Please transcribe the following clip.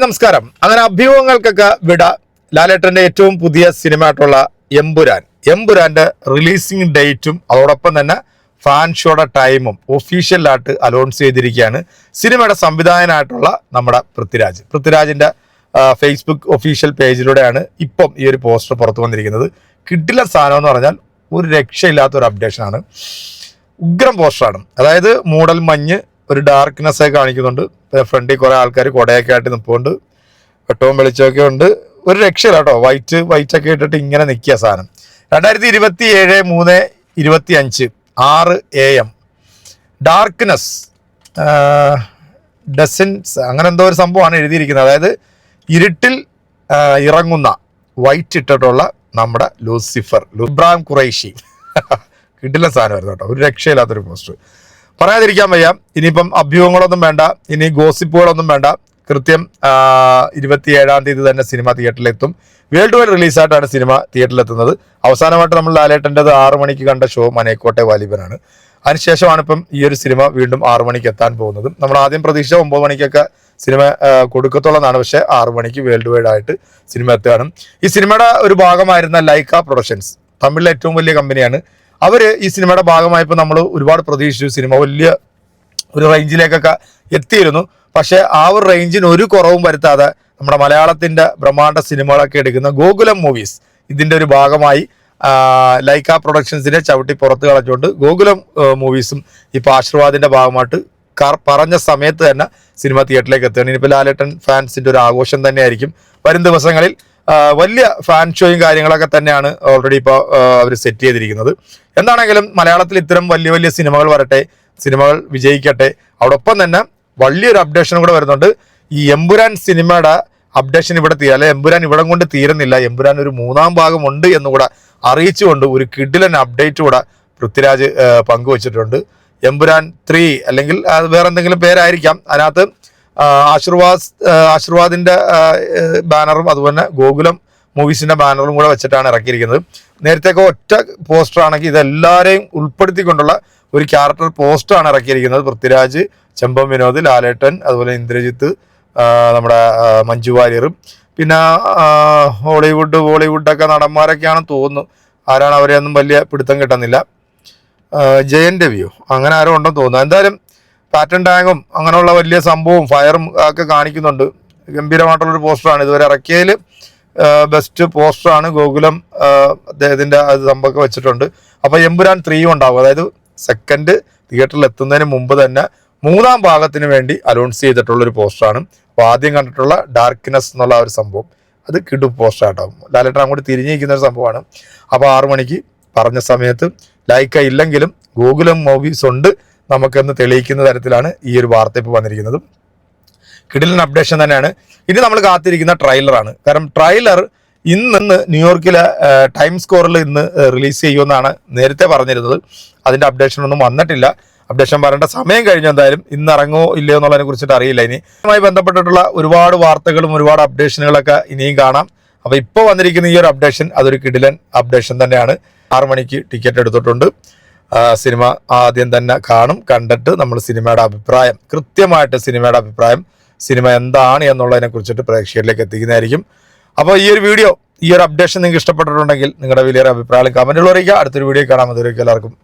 Hi നമസ്കാരം. അങ്ങനെ അഭ്യൂഹങ്ങൾക്കൊക്കെ വിട. ലാലേട്ടന്റെ ഏറ്റവും പുതിയ സിനിമയായിട്ടുള്ള എമ്പുരാൻ. എമ്പുരാന്റെ റിലീസിംഗ് ഡേറ്റും അതോടൊപ്പം തന്നെ ഫാൻ ഷോയുടെ ടൈമും ഒഫീഷ്യലായിട്ട് അലോൺസ് ചെയ്തിരിക്കുകയാണ് സിനിമയുടെ സംവിധായകനായിട്ടുള്ള നമ്മുടെ പൃഥ്വിരാജ്. പൃഥ്വിരാജിന്റെ ഫേസ്ബുക്ക് ഒഫീഷ്യൽ പേജിലൂടെയാണ് ഇപ്പം ഈ ഒരു പോസ്റ്റർ പുറത്തു വന്നിരിക്കുന്നത്. കിട്ടില്ല സാധനം എന്ന് പറഞ്ഞാൽ ഒരു രക്ഷയില്ലാത്ത ഒരു അപ്ഡേഷനാണ് ഉഗ്രം പോസ്റ്ററാണ് അതായത് മൂടൽ മഞ്ഞ് ഒരു ഡാർക്ക്നെസ് ഒക്കെ കാണിക്കുന്നുണ്ട്. പിന്നെ ഫ്രണ്ടിൽ കുറെ ആൾക്കാർ കുടയൊക്കെ ആയിട്ട് നിൽപ്പുണ്ട് വെട്ടവും വെളിച്ചമൊക്കെ ഉണ്ട്. ഒരു രക്ഷയില്ല കേട്ടോ. വൈറ്റ് വൈറ്റ് ഒക്കെ ഇട്ടിട്ട് ഇങ്ങനെ നിൽക്കുക സാധനം. രണ്ടായിരത്തി ഇരുപത്തി ഏഴ് മൂന്ന് ഇരുപത്തി അഞ്ച് ആറ് എ എം ഡാർക്ക്നെസ് ഡസൻസ് അങ്ങനെ എന്തോ ഒരു സംഭവമാണ് എഴുതിയിരിക്കുന്നത്. അതായത് ഇരുട്ടിൽ ഇറങ്ങുന്ന വൈറ്റ് ഇട്ടിട്ടുള്ള നമ്മുടെ ലൂസിഫർ ലുബ്രാം ഖുറൈഷി കിട്ടില്ല സാധനമായിരുന്നു കേട്ടോ. ഒരു രക്ഷയില്ലാത്തൊരു പോസ്റ്റർ പറയാതിരിക്കാൻ വയ്യ. ഇനിയിപ്പം അഭ്യൂഹങ്ങളൊന്നും വേണ്ട. ഇനി ഗോസിപ്പുകളൊന്നും വേണ്ട. കൃത്യം ഇരുപത്തി ഏഴാം തീയതി തന്നെ സിനിമ തിയേറ്ററിലെത്തും. വേൾഡ് വൈഡ് റിലീസായിട്ടാണ് സിനിമ തിയേറ്ററിലെത്തുന്നത്. അവസാനമായിട്ട് നമ്മൾ ലാലേട്ടന്റെത് ആറു മണിക്ക് കണ്ട ഷോ മനേക്കോട്ടെ വാലിബനാണ്. അതിനുശേഷമാണ് ഇപ്പം ഈ ഒരു സിനിമ വീണ്ടും ആറു മണിക്ക് എത്താൻ പോകുന്നത്. നമ്മൾ ആദ്യം പ്രതീക്ഷ ഒമ്പത് മണിക്കൊക്കെ സിനിമ കൊടുക്കത്തുള്ളതാണ്. പക്ഷേ ആറു മണിക്ക് വേൾഡ് വൈഡ് ആയിട്ട് സിനിമ എത്തുകയാണ്. ഈ സിനിമയുടെ ഒരു ഭാഗമായിരുന്ന ലൈക്ക പ്രൊഡക്ഷൻസ് തമിഴിലെ ഏറ്റവും വലിയ കമ്പനിയാണ് അവർ ഈ സിനിമയുടെ ഭാഗമായപ്പോൾ നമ്മൾ ഒരുപാട് പ്രതീക്ഷിച്ചു. സിനിമ വലിയ ഒരു റേഞ്ചിലേക്കൊക്കെ എത്തിയിരുന്നു. പക്ഷേ ആ ഒരു റേഞ്ചിന് ഒരു കുറവും വരുത്താതെ നമ്മുടെ മലയാളത്തിന്റെ ബ്രഹ്മാണ്ഡ സിനിമകളൊക്കെ എടുക്കുന്ന ഗോകുലം മൂവീസ് ഇതിന്റെ ഒരു ഭാഗമായി ലൈക്ക പ്രൊഡക്ഷൻസിനെ ചവിട്ടി പുറത്ത് കളഞ്ഞുകൊണ്ട് ഗോകുലം മൂവീസും ഇപ്പോൾ ആശീർവാദിന്റെ ഭാഗമായിട്ട് പറഞ്ഞ സമയത്ത് തന്നെ സിനിമ തിയേറ്ററിലേക്ക് എത്തുകയാണ്. ഇനിയിപ്പോൾ ലാലേട്ടൻ ഫാൻസിന്റെ ഒരു ആഘോഷം തന്നെയായിരിക്കും. വരും ദിവസങ്ങളിൽ വലിയ ഫാൻ ഷോയും കാര്യങ്ങളൊക്കെ തന്നെയാണ് ഓൾറെഡി ഇപ്പോൾ അവർ സെറ്റ് ചെയ്തിരിക്കുന്നത്. എന്താണെങ്കിലും മലയാളത്തിൽ ഇത്തരം വലിയ വലിയ സിനിമകൾ വരട്ടെ സിനിമകൾ വിജയിക്കട്ടെ അതോടൊപ്പം തന്നെ വലിയൊരു അപ്ഡേഷൻ കൂടെ വരുന്നുണ്ട്. ഈ എമ്പുരാൻ സിനിമയുടെ അപ്ഡേഷൻ ഇവിടെ തീരാ അല്ലെ എമ്പുരാൻ ഇവിടം കൊണ്ട് തീരുന്നില്ല. എമ്പുരാൻ ഒരു മൂന്നാം ഭാഗം ഉണ്ട് എന്നുകൂടെ അറിയിച്ചുകൊണ്ട് ഒരു കിഡിലൻ അപ്ഡേറ്റ് കൂടെ പൃഥ്വിരാജ് പങ്കുവച്ചിട്ടുണ്ട്. എമ്പുരാൻ ത്രീ അല്ലെങ്കിൽ വേറെ എന്തെങ്കിലും പേരായിരിക്കാം. അതിനകത്ത് ആശീർവാദ് ആശീർവാദിന്റെ ബാനറും അതുപോലെ ഗോകുലം മൂവീസിന്റെ ബാനറും കൂടെ വെച്ചിട്ടാണ് ഇറക്കിയിരിക്കുന്നത്. നേരത്തെയൊക്കെ ഒറ്റ പോസ്റ്റർ ആണെങ്കിൽ ഇതെല്ലാവരെയും ഉൾപ്പെടുത്തിക്കൊണ്ടുള്ള ഒരു ക്യാരക്ടർ പോസ്റ്ററാണ് ഇറക്കിയിരിക്കുന്നത്. പൃഥ്വിരാജ് ചെമ്പം വിനോദ് ലാലേട്ടൻ അതുപോലെ ഇന്ദ്രജിത്ത് നമ്മുടെ മഞ്ജു വാര്യറും പിന്നെ ഹോളിവുഡ് ബോളിവുഡൊക്കെ നടന്മാരൊക്കെയാണ് തോന്നുന്നു. ആരാണ് അവരെയൊന്നും വലിയ പിടുത്തം കിട്ടുന്നില്ല. ജയൻ രവിയോ അങ്ങനെ ആരോ ഉണ്ടെന്ന് തോന്നുന്നു. എന്തായാലും പാറ്റൻ ടാങ്കും അങ്ങനെയുള്ള വലിയ സംഭവവും ഫയറും ഒക്കെ കാണിക്കുന്നുണ്ട്. ഗംഭീരമായിട്ടുള്ളൊരു പോസ്റ്ററാണ് ഇതുവരെ ഇറക്കിയതിൽ ബെസ്റ്റ് പോസ്റ്ററാണ് ഗോകുലം അദ്ദേഹത്തിന്റെ അത് സംഭവമൊക്കെ വെച്ചിട്ടുണ്ട്. അപ്പോൾ എമ്പുരാൻ ത്രീയും ഉണ്ടാവും. അതായത് സെക്കൻഡ് തിയേറ്ററിൽ എത്തുന്നതിന് മുമ്പ് തന്നെ മൂന്നാം ഭാഗത്തിന് വേണ്ടി അനൗൺസ് ചെയ്തിട്ടുള്ളൊരു പോസ്റ്ററാണ് അപ്പോൾ ആദ്യം കണ്ടിട്ടുള്ള ഡാർക്ക്നെസ് എന്നുള്ള ഒരു സംഭവം. അത് കിടു പോസ്റ്റർ ആട്ടാവും ലാലേട്ടൻ അങ്ങോട്ട് തിരിഞ്ഞിരിക്കുന്ന ഒരു സംഭവമാണ്. അപ്പോൾ ആറു മണിക്ക് പറഞ്ഞ സമയത്ത് ലൈക്ക ഇല്ലെങ്കിലും ഗൂഗിളും മൂവീസ് ഉണ്ട്. നമുക്കെന്ന് തെളിയിക്കുന്ന തരത്തിലാണ് ഈ ഒരു വാർത്ത ഇപ്പോൾ വന്നിരിക്കുന്നതും. കിടിലൻ അപ്ഡേഷൻ തന്നെയാണ്. ഇനി നമ്മൾ കാത്തിരിക്കുന്ന ട്രailer-ആണ് കാരണം ട്രെയിലർ ഇന്ന് ഇന്ന് ന്യൂയോർക്കിലെ ടൈം സ്കോറിൽ ഇന്ന് റിലീസ് ചെയ്യുമെന്നാണ് നേരത്തെ പറഞ്ഞിരുന്നത്. അതിന്റെ അപ്ഡേഷൻ ഒന്നും വന്നിട്ടില്ല. അപ്ഡേഷൻ പറയേണ്ട സമയം കഴിഞ്ഞു എന്തായാലും ഇന്ന് ഇറങ്ങോ ഇല്ലയോ എന്നുള്ളതിനെ കുറിച്ചിട്ട് അറിയില്ല ഇനി. ഇതുമായി ബന്ധപ്പെട്ടിട്ടുള്ള ഒരുപാട് വാർത്തകളും ഒരുപാട് അപ്ഡേഷനുകളൊക്കെ ഇനിയും കാണാം. അപ്പോൾ ഇപ്പോൾ വന്നിരിക്കുന്ന ഈ ഒരു അപ്ഡേഷൻ അതൊരു കിടിലൻ അപ്ഡേഷൻ തന്നെയാണ്. ആറു മണിക്ക് ടിക്കറ്റ് എടുത്തിട്ടുണ്ട്. സിനിമ ആദ്യം തന്നെ കാണും കണ്ടിട്ട് നമ്മൾ സിനിമയുടെ അഭിപ്രായം കൃത്യമായിട്ട് സിനിമയുടെ അഭിപ്രായം സിനിമ എന്താണ് എന്നുള്ളതിനെ കുറിച്ചിട്ട് പ്രേക്ഷകരിലേക്ക് എത്തിക്കുന്നതായിരിക്കും. അപ്പോൾ ഈ ഒരു വീഡിയോ ഈ ഒരു അപ്ഡേഷൻ നിങ്ങൾക്ക് ഇഷ്ടപ്പെട്ടിട്ടുണ്ടെങ്കിൽ നിങ്ങളുടെ വലിയൊരു അഭിപ്രായം കമന്റുകൾ അറിയിക്കുക. അടുത്തൊരു വീഡിയോ കാണാം. മതി എല്ലാവർക്കും.